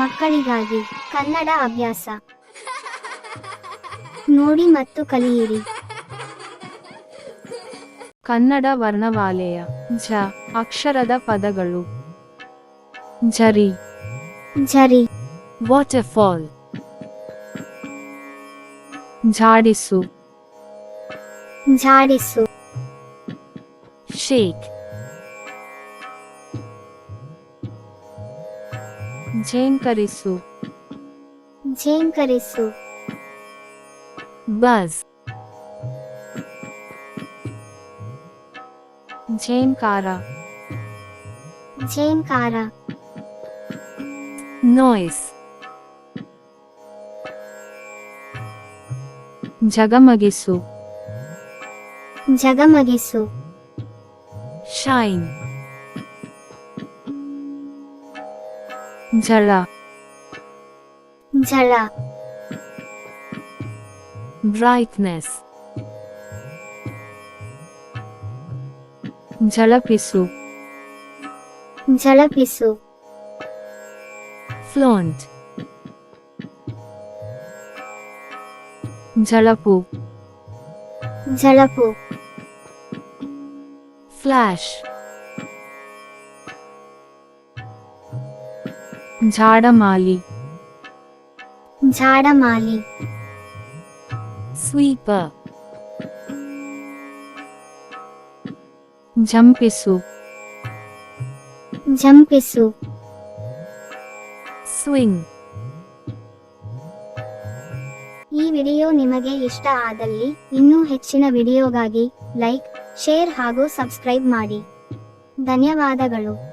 ಮಕ್ಕಳಿಗಾಗಿ ಕನ್ನಡ ಅಭ್ಯಾಸ. ನೋಡಿ ಮತ್ತು ಕಲಿಯಿರಿ. ಕನ್ನಡ ವರ್ಣಮಾಲೆಯ ಝ ಅಕ್ಷರದ ಪದಗಳು. ಝರಿ ಝರಿ ವಾಟರ್ಫಾಲ್. ಝಾಡಿಸು ಝಾಡಿಸು ಶೇಕ್. જેમ કરીશું. જેમ કરીશું. બસ. જેમ કારા. જેમ કારા. નોઈસ. જગમગીશું. જગમગીશું. શાઇન. ঝালা। ঝালা। ব্রাইটনেস। ঝালাপিসু ঝালাপিসু ফ্লন্ট। ঝালাপু ঝালাপু ফ্ল্যাশ। ಝಾಡಮಾಲಿ ಝಾಡಮಾಲಿ ಸ್ವೀಪರ್ ಜಂಪಿಸು. ಜಂಪಿಸು. ಸ್ವಿಂಗ್. ಈ ವಿಡಿಯೋ ನಿಮಗೆ ಇಷ್ಟ ಆದಲ್ಲಿ ಇನ್ನೂ ಹೆಚ್ಚಿನ ವಿಡಿಯೋಗಾಗಿ ಲೈಕ್ ಶೇರ್ ಹಾಗೂ ಸಬ್ಸ್ಕ್ರೈಬ್ ಮಾಡಿ. ಧನ್ಯವಾದಗಳು.